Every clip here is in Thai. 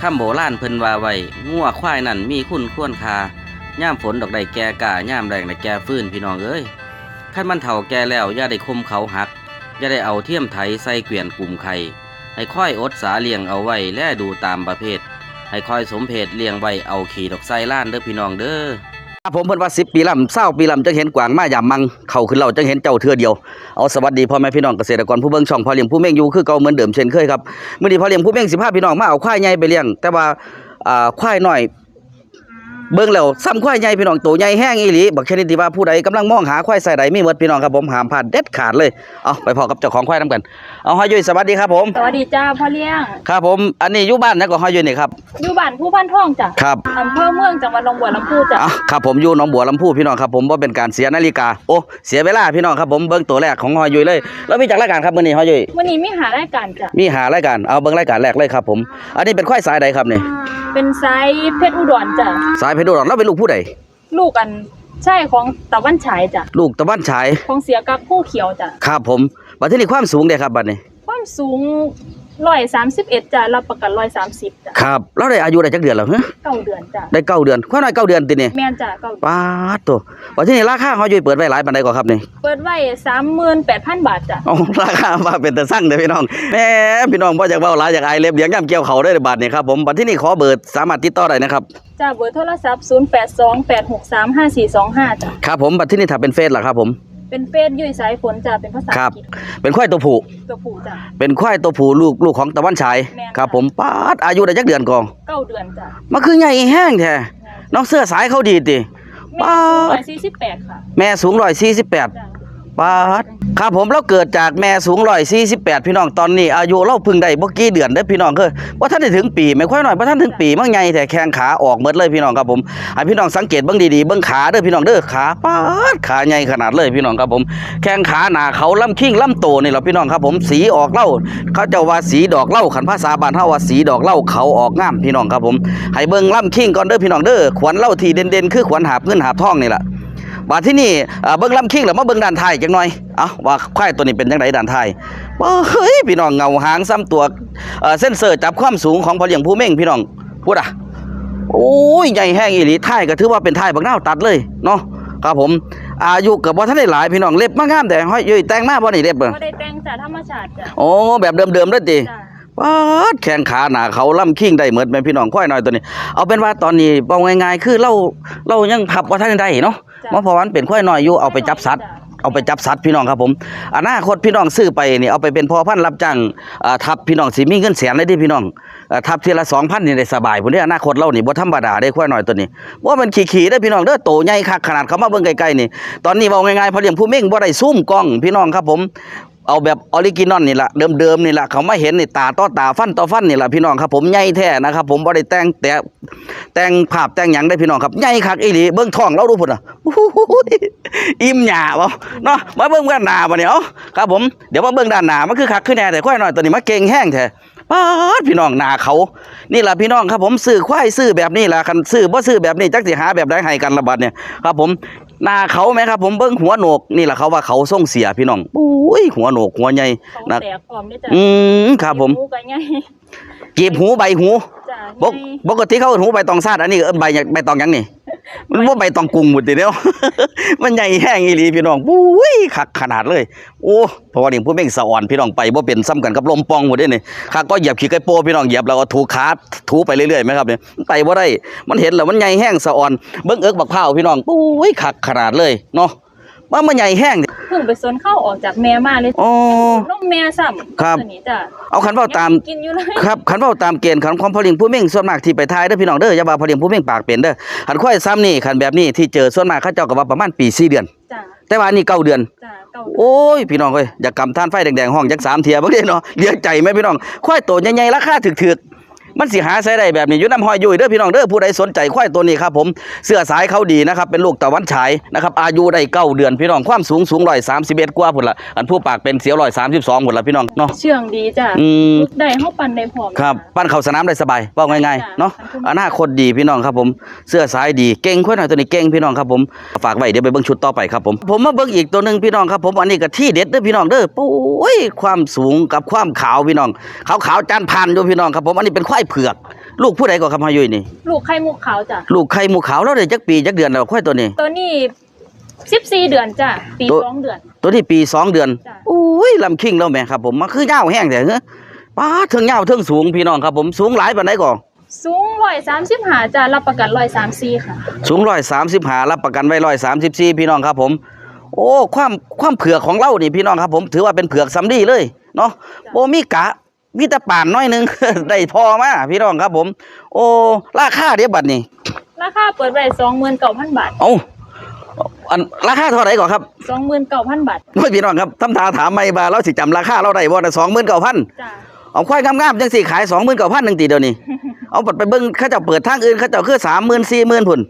คำโบราณเพิ่นว่าไว้งัวควายนั่นมีคุณควรค่าย่ามฝนดอกใดแก่กาย่ามแรงได้แก่ฟื้นพี่น้องเอ้ยขั้นมันเถ่าแก่แล้วอย่าได้คมเขาหักอย่าได้เอาเทียมไถใส่เกวียนกลุ่มไข่ให้ค่อยอดสาเลี้ยงเอาไว้แลดูตามประเภท ให้ค่อยสมเพศเลี้ยงไว้เอาขี่ดอกไซล้านเด้อพี่น้องเด้อ ผมเพิ่นว่าสิปีลำเศร้าปีลำจะเห็นกวางมายามมังเขาขึ้นเราจะเห็นเจ้าเทือเดียวเอาสวัสดีพ่อแม่พี่น้องเกษตรกรผู้เบิ่งช่องพ่อเลี้ยงผู้เม่งอยู่คือเก่าเหมือนเดิมเช่นเคยครับเมื่อนี้พ่อเลี้ยงผู้เม่งสิพาพี่น้องมาเอาควายใหญ่ไปเลี้ยง แต่ว่าอ่าควายหน่อย เบิ่งแล้วซ้ำควายใหญ่พี่น้องตัวใหญ่แห้งอีหลีบักชนิดที่ว่าผู้ใดกำลังมองหาควายใส่ใดมีหมดพี่น้องครับผมห้ามพลาดเด็ดขาดเลยเอาไปพอกับเจ้าของควายนํกันเอาฮอยยุ้ยสวัสดีครับผมสวัสดีจ้าพ่อเลี้ยงครับผมอันนี้อยู่บ้านนะก็ฮอยยุ้ยนี่ครับอยู่บ้านผู้พันท่องจ้ะครับอำเภอเมืองจังหวัดหนองบัวลำพูจ้ะอะครับผมอยู่หนองบัวลำพูพี่น้องครับผมว่าเป็นการเสียนาฬิกาโอ้เสียเวลาพี่น้องครับผมเบิ้งตัวแรกของฮอยยุยเลย แล้วมีจากรายการครับมื้อนี้ฮอยยุยวันนี้มีหารายการจ้ะมีหารายการเอาเบิ้งรายการแรกเลยครับผม อันนี้เป็นควายสายใดครับนี่เป็นไซส์เพชรอุดรจ้ะสายเพชรอุดรแล้วเป็นลูกผู้ใดลูกกันใช่ของตะวันฉายจ้ะลูกตะวันฉายของเสียกับผู้เขียวจ้ะครับผมบัดที่นี่ความสูงเด้ครับบัดนี้ ความสูง ร้อยสามสิบเอ็ดจ้ะรับประกันร้อยสามสิบจ้ะครับแล้วได้อายุได้จักเดือนแล้วฮะเก้าเดือนจ้ะได้เก้าเดือนควายน้อยเก้าเดือนตินี่แม่นจ้ะเก้าป๊าดตัวบัดที่นี่ราคาฮอยยุยเปิดไว้หลายปานใดกว่าครับนี่เปิดไว้สามหมื่นแปดพันบาทจ้ะอ๋อราคาว่าเป็นตะสั่งเด้อพี่น้องแหมพี่น้องบ่อยากเว้าหลายอยากอายเล็บเลี้ยงย่ํเกี่ยวเขาได้อบาดนี้ครับผมบัดที่นี่ขอเบอร์สามารถติดต่อได้นะครับจ้ะเบอร์โทรศัพท์ศูนย์แปดสองแปดหกสามห้าสี่สองห้าจ้ะครับผมบัดที่นี่ถ้าเป็นเฟซล่ะครับผม เป็นเฟซยุ่ยสายฝนจ้ะเป็นภาษาครัอับงกฤษเป็นควายตัวผู้ตัวผู้จ้ะ เป็นควายตัวผู้ลูกลูกของตะวันฉายแม่น ครับ ผมป้าดอายุได้จักเดือนกองเก้าเดือนจ้ะมันคือใหญ่แห้งแท้น้องเสื้อสายเขาดีติ แม่สูงร้อยสี่สิบแปดค่ะแม่สูงร้อยสี่สิบแปดจ้ะ ปาดครับผมเราเกิดจากแม่สูงร้อยสี่สิบแปดพี่น้องตอนนี้ อายุเราพิ่งได้บ่กี่เดือนเด้พี่น้องคือว่าท่านได้ถึงปีไม่ค่อยหน่อยว่าท่านถึงปีมั่งใหญ่แต่แข้งขาออกหมดเลยพี่น้องครับผมให้พี่น้องสังเกตเบิ่งดีๆเบิ่งขาเด้อพี่น้องเด้อขาปาดขาใหญ่ขนาดเลยพี่น้องครับผม แข้งขาหนาเขาล่ำคิ้งล่ำโตนี่แหละพี่น้องครับผมสีออกเล่าเขาเจะว่าสีดอกเล่าขันภาษาบ้านเฮาว่าสีดอกเล่าเขาออกงามพี่น้องครับผมให้เบิ่งล่ำคิ้งก่อนเด้อพี่น้องเด้อขวัญเล่าทีเด่นๆคือขวัญหาบเงินหาบทองนี่แหละ บาดที่นี่อ่าเบิ่งลำคิ้งแล้วมาเบิ่งด้านท้ายจังหน่อยเอ้าว่าควายตัวนี้เป็นจังไดด้านท้ายบ่เฮ้ยพี่น้องเงาหางซ้ำตัวเอ่อเส้นเซอร์จับความสูงของพอเลี้ยงผู้เม่งพี่น้องพูดอะโอ้ยใหญ่แห้งอีหลีท้ายก็ถือว่าเป็นท้ายบักนาวตัดเลยเนาะครับผมอายุกับบ่ทันได้หลายพี่น้องเล็บมางามแต่ห้อยยุยแต่งมาบ่นี่เล็บเบิ่งก็ได้แต่งจ้ะธรรมชาติจ้ะโอ้แบบเดิมๆเด้อติจ้ะป๊าดแข้งขาหนาเขาล่ำคิงได้เหมือนแม่พี่น้องค่อยหน่อยตัวนี้ เอาเป็นว่าตอนนี้เบาง่ายๆ คือเราเรายังพับว่าท่านได้เนาะเพราะเพราะวันเป็นค่อยน้อยอยู่เอาไปจับสัตว์เอาไปจับสัตว์พี่น้องครับผมอนาคตพี่น้องซื้อไปนี่เอาไปเป็นพ่อพันธุ์รับจ้างอ่าทับพี่น้องสิมีเงินแสนเลยเดิพี่น้องอ่าทับทีละ2,000นี่ได้สบายพุ่นเด้อนาคตเรานี่บ่ธรรมดาได้ค่อยน้อยตัวนี้ว่ามันขี่ๆเด้อพี่น้องเด้อโตใหญ่คักขนาดเขามาเบิ่งไกลๆนี่ตอนนี้เว้าง่ายๆพอเลี้ยงผู้เม่งบ่ได้ซูมกล้องพี่น้องครับผม เอาแบบออริจินอลนี่แหละเดิมๆนี่แหละเขามาเห็นนี่ตาต่อตาฟันต่อฟันนี่แหละพี่น้องครับผมใหญ่แท้นะครับผมบ่ได้แต่งแต่แต่งภาพแต่งหยังได้พี่น้องครับใหญ่คักอีหลีเบิ่งท้องเราดูพุ่นน่ะอิ่มหยาบ่เนาะมาเบิ่งด้านหน้าบ่เนี่ยครับผมเดี๋ยวมาเบิ่งด้านหน้ามันคือคักขึ้นแน่แต่ค่อยหน่อยตัวนี้มาเก่งแห้งแท้ป๊าพี่น้องหนาเขา นี่แหละพี่น้องครับผมซื้อควายซื้อแบบนี้ล่ะคันซื้อบ่ซื้อแบบนี้จักสิหาแบบใดให้กันละบัดเนี่ยครับผม หน้าเขาไหมครับ ผมเบิ่งหัวโหนกนี่แหละเขาว่าเขาส่งเสียพี่น้องอุ้ยหัวโหนกหัวใหญ่เขานะแตกพร้อมด้วยจ้ะอืมครับผมหูก็ใหญ่กีบหูใบหูจ้ะปกปกติเขาเอิ้นหูใบตองซาดอันนี้เอิ้นใบหยังใบตองหยังนี่ มันว่าใบตองกุ้งหมดทีเดียว มันใหญ่แห้งอีหลีพี่น้องปุ้ยคักขนาดเลย โอ้เพราะว่านี่ผู้เม่งสะอ่อนพี่น้องไปว่าเป็นซ้ำกันกับลมปองหมดเด้นี่ข้าก็เหยียบขี้ไก่โปพี่น้องเหยียบแล้วก็ถูขาถูไปเรื่อยๆไหมครับเนี่ยไปว่าได้ มันเห็นแล้วมันใหญ่แห้งสะอ่อน เบิ้งเอิกบักเผาพี่น้องปุ้ยคักขนาดเลยเนาะ ว่ามันใหญ่แห้งเพิ่งไปสนเข้าออกจากแม่มาเลยอ๋อ นมแม่ซ้ำครับ ตัวนี้จ้ะเอาคันเว้าตาม ยังกินอยู่เลยครับขันเว้าตามเกณฑ์ขันความพอเลี้ยงผู้เม่งส่วนมากที่ไปทายเด้อพี่น้องเด้ออย่าว่าพอเลี้ยงผู้เม่งปากเป็นเด้อขันค่อยซ้ำนี่ขันแบบนี้ที่เจอส่วนมากเขาเจ้าก็ว่าประมาณปี4เดือน จ้ะแต่ว่าอันนี่เก้าเดือน จ้ะเก้าโอ้ยพี่น้องเอ้ยอย่ากำท่านไฟแดงๆห้องจักสามเทียบ่ได้เนาะเลี้ยงใจไหมพี่น้องควายตัวใหญ่ๆราคาถึกๆ มันสิหาใช้ได้แบบนี้อยู่น้ำห้อยยุ้ยเด้อพี่น้องเด้อผู้ใดสนใจควายตัวนี้ครับผมเสื้อสายเขาดีนะครับเป็นลูกตะวันฉายนะครับอายุได้เก้าเดือนพี่น้องความสูงสูงร้อยสามสิบเอ็ดกว่าพุ่นละอันผู้ปากเป็นเสียวร้อยสามสิบสองพุ่นละพี่น้องเนาะเชื่องดีจ้ะอืมได้เข้าปันได้พร้อมครับปั้นเข้าสนามได้สบายเว้าง่ายๆเนาะอนาคตดีพี่น้องครับผมเสื้อสายดีเก่งค่อยหน่อยตัวนี้เก่งพี่น้องครับผมฝากไว้เดี๋ยวไปเบิ่งชุดต่อไปครับผมผมมาเบิ่งอีกตัวหนึงพี่น้องครับผมอันนี้ก็ที่เด็ดเด้อพี่น้องเด้อปุ้ยความสูงกับความขาวพี่น้องขาวขาวๆจานพันอยู่พี่น้องครับผมอันนี้เป็นควายเผือก ลูกผู้ใดก็คำฮายุยนี่ ลูกไข่มุกขาวจ้ะ ลูกไข่หมูขาวแล้วได้จักปีจักเดือนแล้วควายตัวนี้ ตัวนี้สิบสี่เดือนจ้ะ ปีตัว สองเดือน ตัวนี้ปีสองเดือนจ้ะ อุ้ยลำคิงแล้วแม่ครับผมมันคือยาวแห้งแต่เฮ้ยป้าเทิงยาวเทิงสูงพี่น้องครับผมสูงหลายปานใดก่อสูงร้อยสามสิบหาจ้ะ รับประกันร้อยสามสี่ค่ะ สูงร้อยสามสิบหารับประกันไว้ร้อยสามสิบสี่พี่น้องครับผม โอ้ความความเผือกของเรานี่พี่น้องครับผม ถือว่าเป็นเผือกสำลีเลยเนาะจ้ะโอ้มีกะ มีแต่ป่านน้อยหนึง ได้พอมาพี่น้องครับผม โอ้ราคาเดี๋ยวบัดนี้ ราคาเปิดไว้สองหมื่นเก้าพันบาท เอาอันราคาเท่าไหร่ก่อนครับสองหมื่นเก้าพันบาทโอ้ยพี่น้องครับทำทาถามไม่บาเราสิจำราคาเราได้บ่นะสองหมื่นเก้าพันจ้ะเอาควายงามๆจังสี่ขายสองหมื่นเก้าพันหนึ่งตีเดียวนี้ เอาปัดไปเบิ้งเขาเจ้าเปิดทางอื่นเขาเจ้าคือสามหมื่นสี่หมื่นพุ่น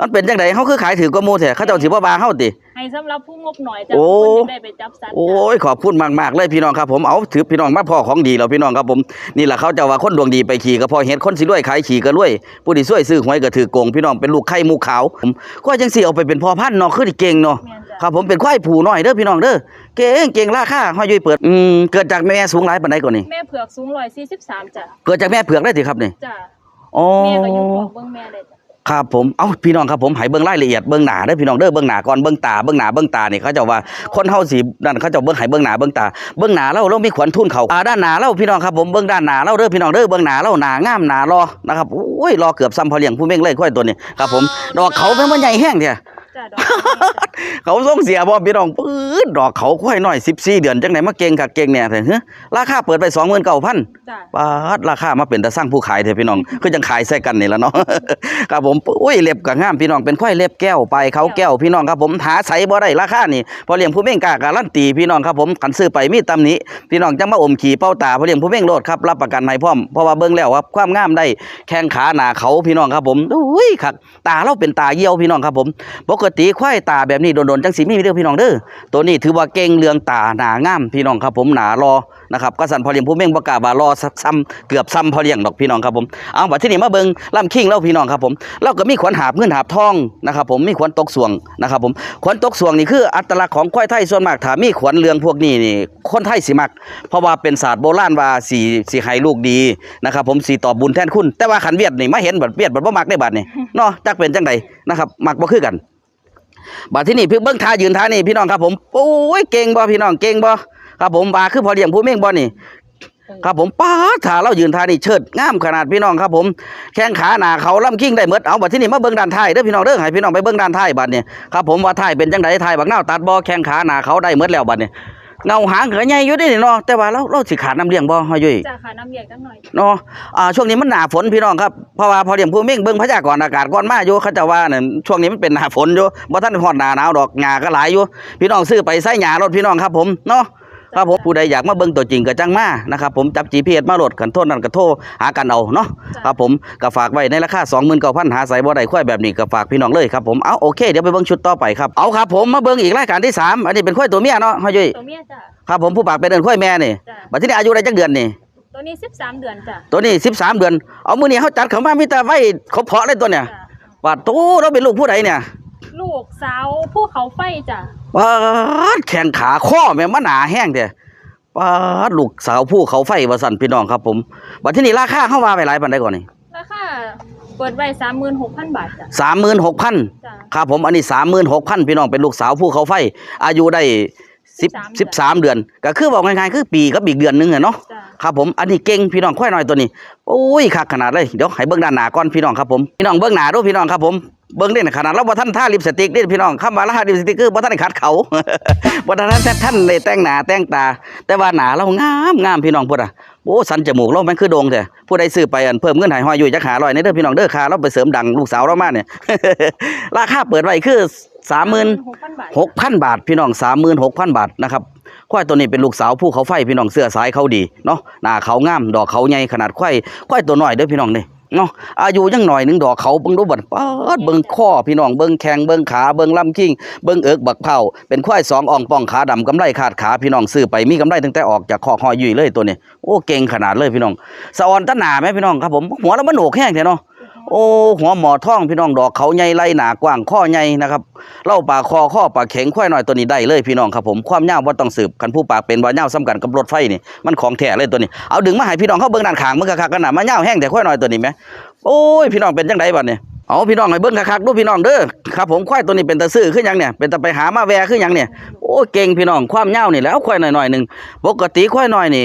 มันเป็นจังไดเขาคือขายถือกว่าหมูแท้เขาเจ้าสิบ่บาเฮาติ ให้สำหรับผู้งบหน่อยจ้ะโอ้ คนจะได้ไปจับสัตว์โอ้จ้ะยขอบคุณมากๆเลยพี่น้องครับผมเอาถือพี่น้องมาพ่อของดีแล้วพี่น้องครับผมนี่แหละเขาเจะว่าคนดวงดีไปขี่ก็พอเห็นคนสิรวยขายขี่ก็รวย ผู้ที่ช่วยซื้อหวยก็ถือโกงพี่น้องเป็นลูกไข่หมูขาวผมก็จังสิเอาไปเป็นพ่อพันธุ์เนาะคือที่เก่งเนาะ แม่นจ้ะครับผมเป็นควายผูน้อยเด้อพี่น้องเด้อเก่งเก่งราคาห้อยยุ้ยเปิดอืมเกิดจากแม่สูงหลายปานใดก่อนนี่แม่เผือกสูงร้อยสี่สิบสามจ้ะเกิดจากแม่เผือกได้สิครับนี่จ้ะอ๋อแม่ก็อยู่ของเบิ้งแม่เลยจ้ะ ครับผม เอ้าพี่น้องครับผมหายเบื้องรายละเอียดเบื้องหนาเด้อพี่น้องเด้อเบื้องหนาก่อนเบื้องตาเบื้องหนาเบื้องตาเนี่ยเขาจะว่าคนเฮาสีนั่นเขาจะเบื้องหายเบื้องหนาเบื้องตาเบื้องหน้าเราเรามีขวัญทุนเขาอ่าด้านหนาเราพี่น้องครับผมเบื้องด้านหน้าเราเด้อพี่น้องเด้อเบื้องหนาเราหนางามหนารอนะครับโอ้ยรอเกือบซ้ำพอเลี้ยงผู้เม่งเลยค่อยตัวนี้ครับผมดอกเขาเป็นมันใหญ่แห้งเถอะ จ้ะดอกไม้จ้ะเขาส่งเสียบ่พี่น้องปื๊ดดอกเขาค่อยน้อย14เดือนจังไดมาเก่งคักเก่งแน่แท้เฮ้อราคาเปิดไป29,000จ้ะปาดราคามาเป็นตาสร้างผู้ขายเถอะพี่น้องคือจังขายใส่กันนี่ละเนาะครับผมอุ้ยเล็บก็งามพี่น้องเป็นควายเล็บแก้วไปเขาแก้วพี่น้องครับผมหาใส่บ่ได้ราคานี่พอเลี้ยงผู้เม่งกล้าการันตีพี่น้องครับผมคันซื้อไปมีตำหนิพี่น้องจังมาอมขี่เป้าตาพอเลี้ยงผู้เม่งโลดครับรับประกันให้พร้อมเพราะว่าเบิ่งแล้วว่าความงามได้แข้งขาหน้าเขาพี่น้องครับผมอุ้ยครับตาเราเป็นตาเหี่ยวพี่น้องครับผมปกติควายตาแบบนี้โดนๆจังสิมีเด้อพี่น้องเด้อตัวนี้ถือว่าเก่งเรื่องตาหนางามพี่น้องครับผมหนารอนะครับก็สันพอเลี้ยงผู้เม่งบ่กล้าว่ารอซ้ำเกือบซ้ำพอเลี้ยงดอกพี่น้องครับผมเอาบัดที่นี่มาเบิงล่ำคิงเล่าพี่น้องครับผมเราก็มีขวัญหาบเงินหาบทองนะครับผมมีขวัญตกสวงนะครับผมขวัญตกสวงนี่คืออัตลักษณ์ของควายไทยส่วนมากถามีขวัญเรืองพวกนี้นี่คนไทยสิมัก เพราะว่าเป็นศาสตร์โบราณว่าสีสีให้ลูกดีนะครับผมสีตอบบุญแทนคุณ แต่ว่าขันเวียดนี่มาเห็นบัดเวียดบัดบ่มักได้บัดนี่เนาะจักเป็นจังใดนะครับมักบ่คือกัน บัดที่นี่พี่เบิ้งท่ายืนท่านี่พี่น้องครับผมโอ้ยเก่งบ่พี่น้องเก่งบ่ครับผมบาคือพอเลี้ยงผู้เม่งบ่นี่ครับผมป้าถ้าเรายืนท่านี่เชิดงามขนาดพี่น้องครับผมแข้งขาหนาเขาล่ำกิ้งได้เมดเอาบัดที่นี่มาเบิ้งด้านท้ายเด้อพี่น้องเด้อให้พี่น้องไปเบิ้งด้านท้ายบัดนี่ยครับผมว่าท้ายเป็นจังไดท้ายบักนาตัดบ่แข้งขาหนาเขาได้เมดแล้วบัดนี่ย เงาหางก็ใหญ่อยู่เด้นี่เนาะแต่ว่าเราเราสิขาดน้ำเลี้ยงบ่ฮอยุ้ยจ้ะค่ะน้ำเย็นจังหน่อย เนาะอ่าช่วงนี้มันหนาฝนพี่น้องครับ เพราะว่าพอเลี้ยงผู้เม่งเบิ่งพยากรณ์อากาศก่อนมาอยู่เขาจะว่านั่นช่วงนี้มันเป็นหนาฝนอยู่บ่ทันฮอดหน้าหนาวดอกหญ้าก็หลายอยู่ พี่น้องซื้อไปใส่หญ้ารถพี่น้องครับผม เนาะ ครับผมผู้ใดอยากมาเบิ่งตัวจริงก็จังมานะครับผมจับ GPS มาโหลดกันโทษนั่นก็โทรหากันเอาเนาะครับผมก็ฝากไว้ในราคา29,000หาใส่บ่ได้ค่อยแบบนี้ก็ฝากพี่น้องเลยครับผมเอาโอเคเดี๋ยวไปเบิ่งชุดต่อไปครับเอาครับผมมาเบิ่งอีกรายการที่สามอันนี้เป็นค่อยตัวเมียเนาะฮะยุ้ยตัวเมียจ้ะครับผมผู้ปากเป็นเอิ้นค่อยแม่นี่จ้ะบัดทีนี้อายุได้จักเดือนนี่ตัวนี้สิบสามเดือนจ้ะตัวนี้สิบสามเดือน เอามือนี้เขาจัดเขามามีแต่ไว้ครบเพาะเลยตัวเนี่ยจ้ะว่าโตเราเป็นลูกผู้ใดเนี่ยลูกสาวผู้เขาไฟจ้ะ ปาดแขนขาข้อแม่งมันหนาแห้งเด้ปาดลูกสาวผู้เขาไฟว่าสั่นพี่น้องครับผมบัดที่นี่ราคาเข้ามาไปหลายปันได้ก่อนนี่ราคาเปิดไว้สามหมื่นหกพันบาทจ้ะสามหมื่นหกพันจ้ะครับผมอันนี้สามหมื่นหกพันพี่น้องเป็นลูกสาวผู้เขาไฟ อายุได้สิบ13สิบสามเดือน ก็คือบอกง่ายๆคือปีกับอีกเดือนหนึงอะเนาะจ้ะครับผมอันนี้เก่งพี่น้องค่อยหน่อยตัวนี้โอ้ยคักขนาดเลยเดี๋ยวให้เบิ้งด้านหน้าก่อนพี่น้องครับผมพี่น้องเบิ้งหน้าดูพี่น้องครับผม เบิ้งเด่นขนาดเราบ่ท่านท่าลิปสติกเด่พี่น้องคำว่าละลิปสติกคือบ่ท่านได้ขัดเขาบ่ท่านท่านท่านแต่งหน้าแต่งตา แต่ว่าหน้าเรางามงามพี่น้องพุ่นอะโอ้สันจมูกเราแมันคือโด่งแท้ผู้ใดซื้อไปอันเพิ่มเงินให้ห้อยอยู่จักหารอยในเด้อพี่น้องเด้อคาเราไปเสริมดังลูกสาวเรามาเนี่ยราคาเปิดไว้คือ30,000หกพันหกพันบาท พี่น้องสามหมื่นหกพันบาทนะครับควายตัวนี้เป็นลูกสาวผู้เขาไฟพี่น้องเสื้อสายเขาดีเนาะหน้าเขางามดอกเขาใหญ่ขนาดควายควายตัวน้อยเด้อพี่น้องเนี่ เนาะอายุยังหน่อยหนึงดอกเขาเบิ่งดูบัดป๊าดเบิ่งข้อพี่น้องเบิ่งแข้งเบิ่งขาเบิ่งลำคิงเบิ่งเอิกบักเผาเป็นควายสองอ่องป่องขาดำกำไรขาดขาพี่น้องซื้อไปมีกำไรตั้งแต่ออกจากคอกหอยยุ่ยเลยตัวนี้โอ้เก่งขนาดเลยพี่น้องสะออนตะหนาไหมพี่น้องครับผมหัวแล้วมันโหนกแห้งแท้เนาะ โอ้หัวหมอท่องพี่น้องดอกเขาใหญ่ไหลหนากว้างข้อใหญ่นะครับเล่าปากคอข้อปากแข็งควายหน้อยตัวนี้ได้เลยพี่น้องครับผมความยาวบ่ต้องสืบคันผู้ปากเป็นบ่ยาซ้ำกันกับรถไฟนี่มันของแท้เลยตัวนี้เอาดึงมาให้พี่น้องเขาเบิ่งด้านขางมันคักกันหน่ะมายาแห้งแต่ควายหน้อยตัวนี้แหมโอ้ยพี่น้องเป็นจังไดบัดนี้เอาพี่น้องให้เบิ่งคักๆดูพี่น้องเด้อครับผมควายตัวนี้เป็นตาซื้อคือหยังเนี่ยเป็นตาไปหามาแวคือหยังเนี่ยโอ้เก่งพี่น้องความยานี่แล้วควายหน้อยหนึงปกติควายน้อยนี่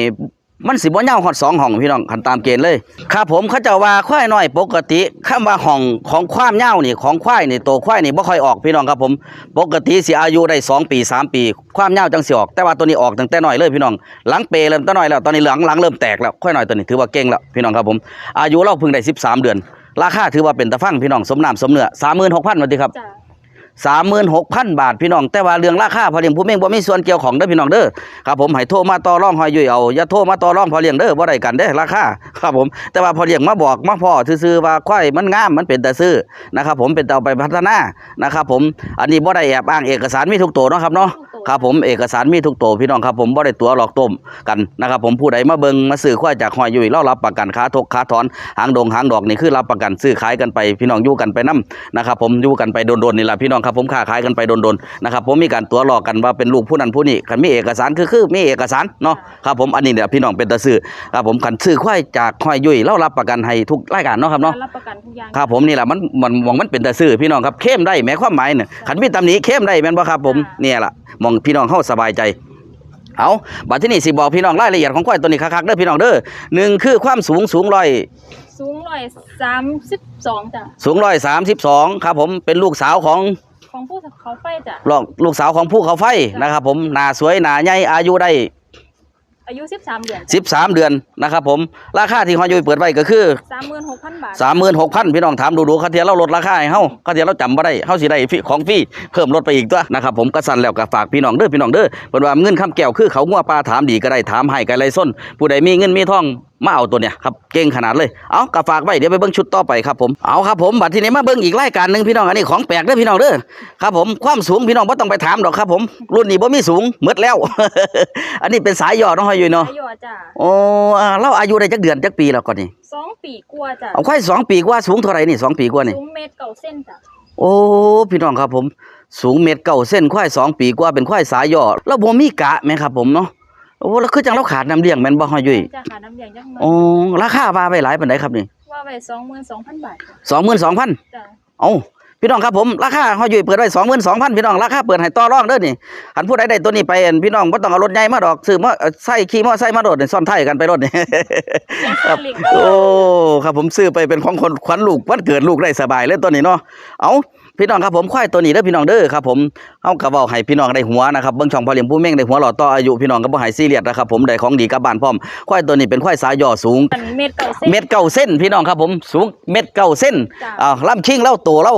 มันสิบ่ยาวฮอดสองห้องพี่น้องคันตามเกณฑ์เลยครับผมเขาเจ้าว่าควายน้อยปกติคำว่าห้องของความยาวนี่ของควายนี่โตควายนี่บ่ค่อยออกพี่น้องครับผม ปกติสิอายุได้สองปีสามปี ความยาวจังสิออก แต่ว่าตัวนี้ออกตั้งแต่น้อยเลยพี่น้อง หลังเปเริ่มแต่น้อยแล้วตอนนี้หลังหลังเริ่มแตกแล้วควายน้อยตัวนี้ถือว่าเก่งแล้วพี่น้องครับผม อายุเราเพิ่งได้ 13 เดือน ราคาถือว่าเป็นตะฟังพี่น้องสมน้ำสมเนื้อ36,000บาทครับจ้ะ สามหมื่นหกพันบาทพี่น้อง แต่ว่าเรื่องราคาพอเลี้ยงผู้เม่งบ่มีส่วนเกี่ยวของเด้อพี่น้องเด้อครับผมให้โทรมาต่อรองหอยยุ่ยเอาอย่าโทรมาต่อรองพอเลี้ยงเด้อบ่ได้กันเด้อราคาครับผมแต่ว่าพอเลี้ยงมาบอกมาพ่อซื้อว่าควายมันงามมันเป็นแต่ซื้อนะครับผมเป็นแต่เอาไปพัฒนานะครับผมอันนี้บ่ได้แอบอ้างเอกสารมีทุกตัวเนาะครับเนาะ ครับผมเอกสารมีทุกตัวพี่น้องครับผมบ่ได้ตัวหลอกต้มกันนะครับผมผู้ใดมาเบิงมาซื้อควายจากหอยยุ่ยเรารับประกันค้าทกค้าถอนหางดงหางดอกนี่คือรับประกันซื้อขายกันไปพี่น้องอยู่กันไปนํนะครับผมอยู่กันไปโดนๆนี่แหละพี่น้องครับผมค้าขายกันไปโดนๆนะครับผมมีการตัวหลอกกันว่าเป็นลูกผู้นั้นผู้นี้คันมีเอกสารคือคือมีเอกสารเนาะครับผมอันนี้เนี่ยพี่น้องเป็นตาซื้อครับผมคันซื้อควายจากหอยยุ่ยเรารับประกันให้ทุกรายการเนาะครับเนาะรับประกันทุกอย่างครับผมนี่แหละมันมันมองมันเป็นแต่ซื่อพี่น้องครับเข้มได้แม้ความหมายเนี่ยขันมีตำหนิเข้มได้แม่นบ่ครับผมเนี่ยล่ะมองพี่น้องเข้าสบายใจเอาบัดที่นี่สิบอกพี่น้องรายละเอียดของควายตัวนี้คักๆเด้อพี่น้องเด้อหนึ่งคือความสูงสูงร้อยสูงร้อยสามสิบสองจ้ะสูงร้อยสามสิบสองครับผมเป็นลูกสาวของของผู้เขาไฟจ้ะลูกลูกสาวของผู้เขาไฟนะครับผมหน้าสวยหน้าใหญ่อายุได้ อายุสิบสามเดือนสิบสามเดือนนะครับผมราคาที่ฮอยยุยเปิดไว้ก็คือสามหมื่นหกพันบาท สามหมื่นหกพันพี่น้องถามดูดูๆคาเทียเราลดราคาให้เฮาคาเทียเราจำบ่ได้เฮาสิได้ฟรีของฟรีเพิ่มลดไปอีกตัวนะครับผมก็สั่นแล้วก็ฝากพี่น้องเด้อพี่น้องเด้อเพิ่นว่าเงินคำแก้วคือเขางัวปลาถามดีก็ได้ถามให้ก็ไรส้นผู้ใดมีเงินมีทอง มาเอาตัวเนี้ยครับเก่งขนาดเลยเอาก็ฝากไว้เดี๋ยวไปเบิ่งชุดต่อไปครับผมเอาครับผมบัดทีนี้มาเบิ่งอีกรายการหนึงพี่น้องอันนี้ของแปลกเด้อพี่น้องเด้อครับผมความสูงพี่น้องบ่ต้องไปถามดอกครับผม รุ่นนี้บ่มีสูงหมดแล้ว อันนี้เป็นสายย่อน้องฮอยยุยเนาะอายุจ้ะโอ้อ่าเราอายุได้จักเดือนจักปีแล้วก่อนนี่สองปีกว่าจ้ะเอาควายสองปีกว่าสูงเท่าไหร่นี่สองปีกว่านี่ สูงเมตรเก่าเส้นจ้ะโอ้พี่น้องครับผม สูงเมตรเก้าเส้นควายสองปีกว่าเป็นควายสายย่อแล้วบ่มีกะแม่ครับผมเนาะ โอ้แล้วคือจังเราขาดน้ำเลี้ยงแม่นบ่ฮอยยุ้ยจ้ะขาน้ำเลี้ยงจังหน่อยโอ้ราคาว่าไปหลายปานใดครับนี่ว่าไปสองหมื่นสองพันบาทจ้ะ22,000จ้ะเอ้าพี่น้องครับผมราคาฮอยยุ้ยเปิดไว้22,000พี่น้องราคาเปิดให้ต่อรองเด้อนี่อันผู้ใดได้ตัวนี้ไปอั่นพี่น้องบ่ต้องเอารถใหญ่มาดอกซื้อมาเอ่อใส่ขี่มอไซค์มาโดดนี่ซ่อนท้ายกันไปรถนี่ ครับโอ้ครับผมซื้อไปเป็นของคนขวัญลูกวันเกิดลูกได้สบายเลยตัวนี้เนาะเอา พี่น้องครับผมควายตัวนี้เด้อพี่น้องเด้อครับผมเอากระเว้าให้พี่น้องได้หัวนะครับเบิ่งช่องพอเลี้ยงผู้เม่งได้หัวหล่อต่ออายุพี่น้องก็บ่ให้ซีเรียสนะครับผมได้ของดีกลับบ้านพร้อมควายตัวนี้เป็นควายสายย่อสูงมันเมตรเก่าเส้นเม็ดเก้าเส้นพี่น้องครับผมสูงเม็ดเก้าเส้นจ้ะอ่าลำชิงเล่าโตเล่า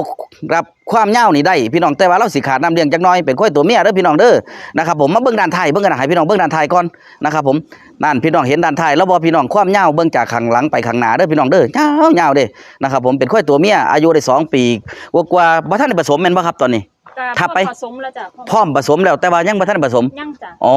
รับความเงานี่ได้พี่น้องแต่ว่าเราสิขาดน้ำเลี้ยงจักน้อยเป็นค่อยตัวเมียเด้อพี่น้องเด้อนะครับผมมาเบิ่งด้านไทยเบิ่งกันนะให้พี่น้องเบิ่งด้านไทยก่อนนะครับผมนั่นพี่น้องเห็นด้านไทยแล้วบอพี่น้องความเงาเบิ่งจากข้างหลังไปข้างหน้าเด้อพี่น้องเด้อเงาเงาเด้นะครับผมเป็นค่อยตัวเมียอายุได้สองปีกว่าๆบ่ท่านผสมแม่นบ่ครับตอนนี้ ถ้าไปผสมแล้วจ้ะพร้อมผสมแล้วแต่ว่ายังบ่ทันได้ผสมยังจ้ะอ๋อ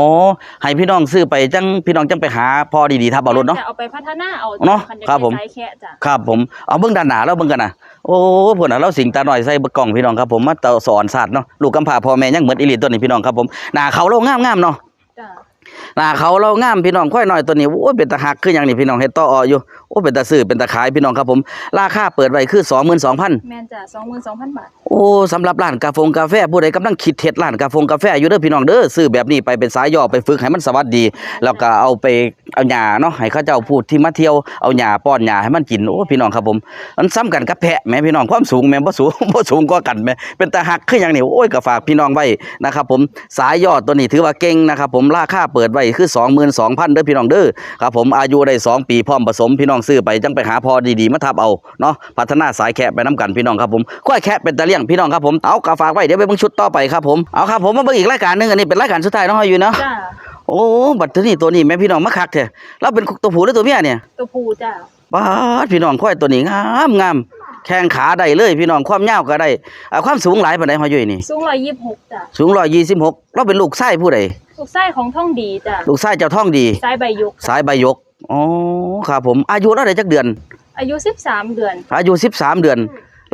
ให้พี่น้องซื้อไปจังพี่น้องจังไปหาพอดีๆทับเอารถเนาะจะเอาไปพัฒนาเอาเนาะคัอยกครับผมได้สายแค่จ้ะครับผมเอาเบิ่งด้านหน้าแล้วเบิ่งกันนะโอ้ผลน่ะเราสิงตาหน่อยใส่เบกกล้องพี่น้องครับผมมาเตาสอนศาสตร์เนาะลูกกำพร้าพ่อแม่ยังเหมือนอีหลีตัวนี้พี่น้องครับผมหน้าเขาเรางามๆเนาะจ้ะ หน้าเขาเรางามพี่น้องค่อยหน่อยตัวนี้โอ้ยเป็นตาหักคือหยังนี่พี่น้องเฮ็ดต่อออยู่โอ้ยเป็นตาซื้อเป็นตาขายพี่น้องครับผมราคาเปิดไว้คือ 22,000แม่นจ้ะสองหมื่นสองพันบาท โอ้สำหรับร้านกาแฟกาแฟผู้ใดกำลังคิดเฮ็ดร้านกาแฟกาแฟอยู่เด้อพี่น้องเด้อซื้อแบบนี้ไปเป็นสายย่อไปฝึกให้มันสวัสดี แล้วก็เอาไปเอาหญ้าเนาะให้เขาเจ้าพูดที่มาเที่ยวเอาหญ้าป้อนหญ้าให้มันกินโอ้พี่น้องครับผมมันซ้ำกันกับแพะแหม่พี่น้องความสูงแหม่บ่สูงบ่สูงกว่ากันแหม่เป็นตาหักคือหยังนี่โอ้ยก็ฝากพี่น้องไว้นะครับผมสายย่อตัวนี้ถือว่าเก่งนะครับผมราคาเปิดไว้คือ 22,000เด้อพี่น้องเด้อครับผมอายุได้สองปีพร้อมผสมพี่น้องซื้อไปจังไปหาพอดีๆมาทับเอาเนาะพัฒนาสายแคะไปน้กันพี่น้องครับผมค่อยแคะเป็นตะเลี่ยงพี่น้องครับผมเอากาฝากไว้เดี๋ยวไปเบิ่งชุดต่อไปครับผมเอาครับผมมาเบิ่งอีกรายการหนึงอันนี้เป็นรายการสุดท้ายเนาะอยู่เนาะจ้ะโอ้บัดนี้ตัวนี้แม่พี่น้องมาคักแท้เราเป็นตัวผู้หรือตัวเมียเนี่ยตัวผู้จ้ะป้าดพี่น้องค่อยตัวนี้งามงามแข้งขาได้เลยพี่น้องความยาวก็ได้อ่าความสูงหลายปานใดฮออยู่นี่สูงร้อยยี่สิบหกจ้ะสูง126เราเป็นลูกไส้ผู้ใด ลูกไส้ของท่องดีจ้ะลูกไส้เจ้าท่องดีสายใบยกสายใบยกอ๋อครับผมอายุเราได้จักเดือน อายุสิบสามเดือน อายุ13เดือน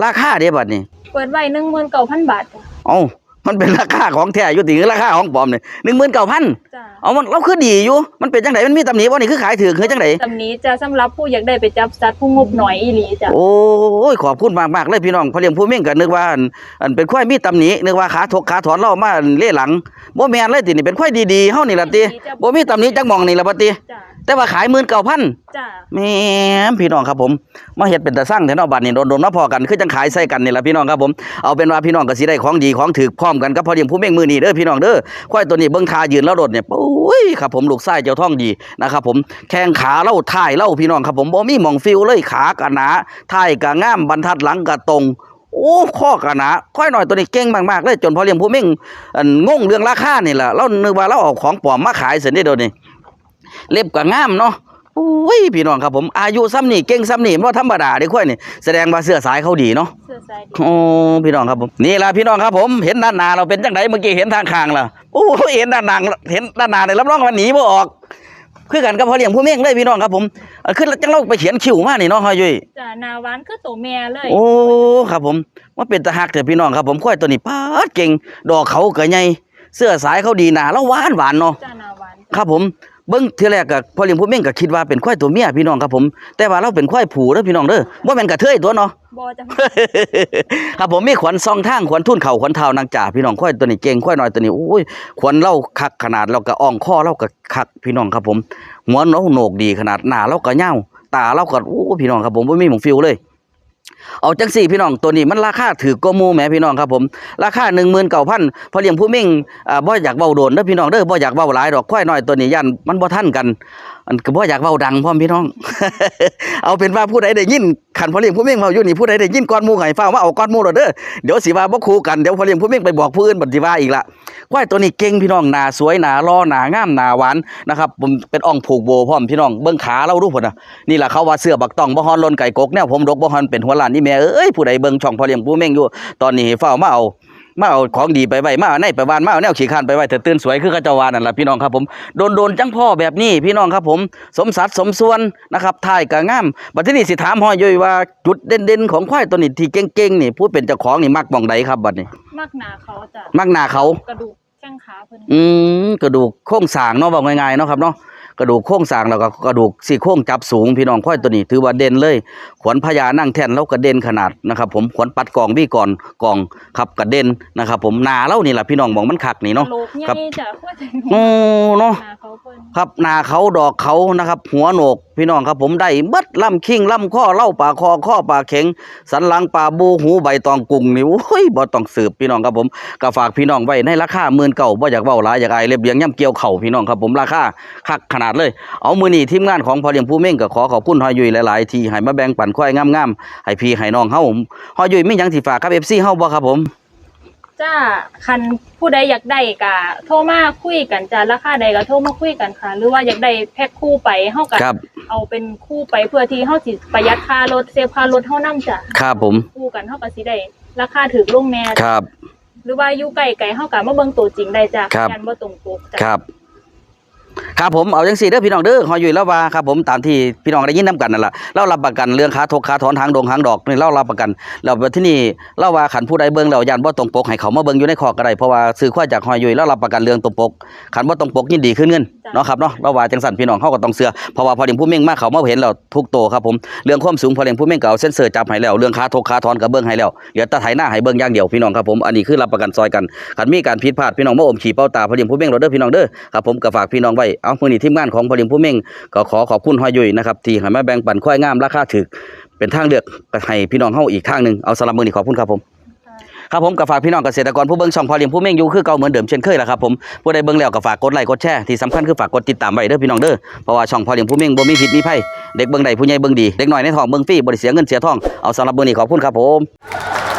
ราคาเด้บัดนี้เปิดไว้หนึ่งหมื่นเก้าพันบาทจ้ะเอ้า มันเป็นราคาของแท้อยู่ติหรือราคาของปลอมนี่19,000จ้ะเอามันเราคือดีอยู่ มันเป็นจังไดมันมีตำหนิบ่นี่คือขายถือคือจังไดตำนี้จะสำหรับผู้อยากได้ไปจับสัตว์ผู้งบหน่อยอีหลีจ้ะโอ้ยขอบคุณมากๆเลยพี่น้องพอเลี้ยงผู้เม่งก็นึกว่าอันอันเป็นควายมีตำหนินึกว่าขาถกขาถอนเรามาเล่หลังบ่แม่นเลยตินี่เป็นควายดีๆเฮานี่ล่ะติบ่มีตำหนิจักหมองนี่ล่ะบัดติจ้ะ แต่ว่าขาย19,000จ้ะแม่มพี่น้องครับผมมาเฮ็ดเป็นตาสร้างแถวเนาะบัดนี้โดนๆมาพอกันคือจังขายใส่กันนี่ล่ะพี่น้องครับผมเอาเป็นว่าพี่น้องก็สิได้ของดีของถูกพร้อมกันกับพอเลี้ยงผู้เม่งมือนี้เด้อพี่น้องเด้อควายตัวนี้เบิ่งทายืนแล้วโดดเนี่ยโอ้ยครับผมลูกไส้เจ้าท้องดีนะครับผมแข้งขาเล่าท้ายเล่าพี่น้องครับผมบ่มีหม่องฟิวเลยขากะหนาท้ายกะงามบรรทัดหลังกะตรง โอ้ข้อกะหนาค่อยหน่อยตัวนี้เก่งมากๆเลยจนพอเลี้ยงผู้เม่งอันงงเรื่องราคานี่ล่ะเรานึกว่าเราเอาของปลอมมาขายเสินี่เดี๋ยวนี้ เล็บก็งามเนาะโอ้ยพี่น้องครับผมอายุซ้ำนี่เก่งซ้ำนี่บ่ธรรมดาเด้ค่อยนี่แสดงว่าเสื้อสายเขาดีเนาะเสื้อสายดีโอ้พี่น้องครับผมนี่ล่ะพี่น้องครับผม เห็นด้านหน้าเราเป็นจังไดเมื่อกี้เห็นทางข้างล่ะโอ้ยเห็นด้านหน้าเห็นด้านหน้าเนี่ยรับรองว่าหนีบ่ออกคือกันกับพ่อเลี้ยงผู้เม่งเลยพี่น้องครับผมเอ่อคือจังเราไปเขียนคิวมานี่เนาะฮอยยุ้ยจ้ะหนาหวานคือตัวแม่เลยโอ้ครับผมว่าเป็นตาหักเถอะพี่น้องครับผมค่อยตัวนี้ปาดเก่งดอกเขาก็ใหญ่เสื้อสายเขาดีหนาแล้วหวานหวานเนาะจ้ะหนาหวานครับผม เบิ้งทีแรกก็พอเลี้ยงผู้เม่งก็คิดว่าเป็นควายตัวเมียพี่น้องครับผม แต่ว่าเราเป็นควายผูเด้อพี่น้องเด้อบ่แม่นกระเทยตัวเนาะบอจ้ะครับผมมีขวัญซองทางขวัญทุ่นเข่าขวัญเท้านางจ่าพี่น้องควายตัวนี้เก่งควายน้อยตัวนี้โอ้ยขวัญเล่าคักขนาดเราก็อ่องข้อเราก็คักพี่น้องครับผมหัวเราโหนกดีขนาดหน้าเราก็ยาวตาเราก็โอ้พี่น้องครับผมบ่มีหมองฟิวเลย เอาจังสี่พี่น้องตัวนี้มันราคาถือกว่าหมู่แหมพี่น้องครับผมราคา19,000พอเลี้ยงผู้มิ่งอ่าบ่อยากเบาโดนเด้อพี่น้องเด้อบ่อยากเบาหลายดอกควายน้อยตัวนี้ยันมันบ่ทันกันอันก็บ่อยากเว้าดังพร้อพี่น้อง เอาเป็นว่าผู้ใดได้ยินขันพอเลี้ยงผู้เม่งเว้าอยู่นี่ผู้ใดได้ยินก่อนมู่ให้ฟ้ามาเอาก่อนมู่เด้อเดี๋ยวสิว่าบ่คู่กันเดี๋ยวพอเลี้ยงผู้เม่งไปบอกผู้อื่นบัดสิว่าอีกละควายตัวนี้เก่งพี่น้องหนาสวยหน้ารอหน้างามหน้าหวานนะครับผมเป็นอ่องผูกโบพร้อมพี่น้องเบิ่งขาเราดูพุ่นน่ะนี่แหละเขาว่าเสื้อบักตองบ่ฮอนลนไก่กกแนวผมดกบ่ฮอนเป็นหัวล้านนี่แม่เอ้ยผู้ใดเบิ่งช่องพอเลี้ยงผู้เม่งอยู่ตอนนี้ให้เฝ้ามาเอา มาเอาของดีไปไว้มาเอาในไปวานมาเอาแนวขี้ข้านไปไว้เถิดตื่นสวยคือเขาเจ้าวานั่นล่ะพี่น้องครับผมโดนโดนจังพ่อแบบนี้พี่น้องครับผม สมสัดสมส่วนนะครับท้ายก็งามบัดทีนี้สิถามฮอยอยว่าจุดเด่นๆของควายตัวนี้ที่เก่งๆนี่ผู้เป็นเจ้าของนี่มักหม่องใดครับบัดนี้ มักหนาเขาจ้ะมักหน้าเขากระดูกแข้งขาเพิ่นอืมกระดูกโครงสร้างเนาะบอกง่ายๆเนาะครับเนาะ กระดูกโครงสร้างแล้วก็กระดูกสี่โครงจับสูงพี่น้องควายตัวนี้ ถือว่าเด่นเลย ขวัญพญานั่งแท่นแล้วก็เด่นขนาดนะครับ ผมขวัญปัดกองวี่ก่อนกองครับกระเด่นนะครับ ผมหนาเล่านี่แหละพี่น้องมองมันคักนี่เนาะโลกใหครัญ่บจ้ะควรจะโอ้เนาะหนาเขาเพิ่นครับหนาเขาดอกเขานะครับ หัวโหนก พี่น้องครับผมได้เบิดล่ำคิงล่ำข้อเล่าป่าคอข้อป่าเข็ง สันหลังป่าบูหูใบตองกุ้งนี่โอ้ยบ่ต้องสืบพี่น้องครับผมก็ฝากพี่น้องไว้ในราคาหมื่นเก่าบ่อยากเว้าหลายอยากอายเล็บเลี้ยงย่ำเกี่ยวเข่าพี่น้องครับผมราคาคักขนาดเลย เอามือนี้ทีมงานของพอเลี้ยงผู้เม่งก็ขอขอบคุณฮอยยุยหลายๆที่ให้มาแบ่งปันควายงามๆให้พี่ให้น้องเฮาฮอยยุยไมีหยังสิฝากกับ FC เฮาบ่ครับผม จ้าคันผู้ใดอยากได้ก็โทรมาคุยกันจ้าราคาใดก็โทรมาคุยกันค่ะ หรือว่าอยากได้แพ็คคู่ไปเฮาก็ครับ เอาเป็นคู่ไปเพื่อที่เฮาสิประหยัดค่ารถเซฟค่ารถเฮานำจ้ะครับผม คู่กันเฮาก็สิได้ราคาถูกลงแน่ครับ หรือว่าอยู่ใกล้ๆเฮาก็มาเบิ่งตัวจริงได้จ้ะครับยันบ่ตรงปกจ้ะ ครับ ครับผมเอาจังสี่เด้อพี่น้องเด้อฮอยยุยแล้วว่าครับผมตามที่พี่น้องได้ยินนํกันนั่นล่ะเรารับประกันเรื่องขาทกขาถอนหางดงหางดอกนี่เรารับประกันแล้วที่นี่เราว่าขันผู้ใดเบิ่งแล้วยันบ่ตรงปกให้เขามาเบิ่งอยู่ในคอกก็ได้เพราะว่าซื้อควายจากฮอยยุยเรารับประกันเรื่องตรงปกขันบ่ตรงปกยินดีขึ้นเงินเนาะครับเนาะเราว่าจังสั่นพี่น้องเขาก็ต้องเชื่อเพราะว่าพอเลี้ยงผู้เม่งมาเขามาเห็นแล้วทุกโตครับผมเรื่องความสูงพอเลี้ยงผู้เม่งก็เอาเส้นเซอร์จับให้แล้วเรื่องขาทกขาถอนก็เบิ่งให้แล้วเดี๋ยวตาไถหน้าให้เบิ่งอย่างเดียวพี่น้องครับผมอันนี้คือรับประกันซอยกันขันมีการผิดพลาดพี่น้องมาอมขี่เป้าตาพอเลี้ยงผู้เม่งเราเด้อพี่น้องเด้อครับผมก็ฝากพี่น้องไว้เอามื้อนี้ทีมงานของพลี้ยงผู้เม่งก็ขอขอบคุณฮอยยุยนะครับที่ให้มาแบ่งปันควายงามราคาถูกเป็นทางเลือกก็ให้พี่น้องเฮาอีกทางหนึ่งเอาสำหรับมือนี้ขอบคุณครับผมครับผมก็ฝากพี่น้องเกษตรกรผู้เบิ่งช่องพอเลี้ยงผู้เม่งอยู่คือเก่าเหมือนเดิมเช่นเคยแหละครับผมผู้ใดเบิ่งแล้วก็ฝากกดไลค์กดแชร์ที่สำคัญคือฝากกดติดตามไว้เด้อพี่น้องเด้อเพราะว่าช่องพอเลี้ยงผู้เม่งบ่มีผิดมีภัยเด็กเบิ่งใดผู้ใหญ่เบิ่งดีเด็กน้อยในท้องเบิ่งฟรีบ่ได้เสียเงินเสียทองเอาสำหรับมื้อนี้ขอบคุณครับผม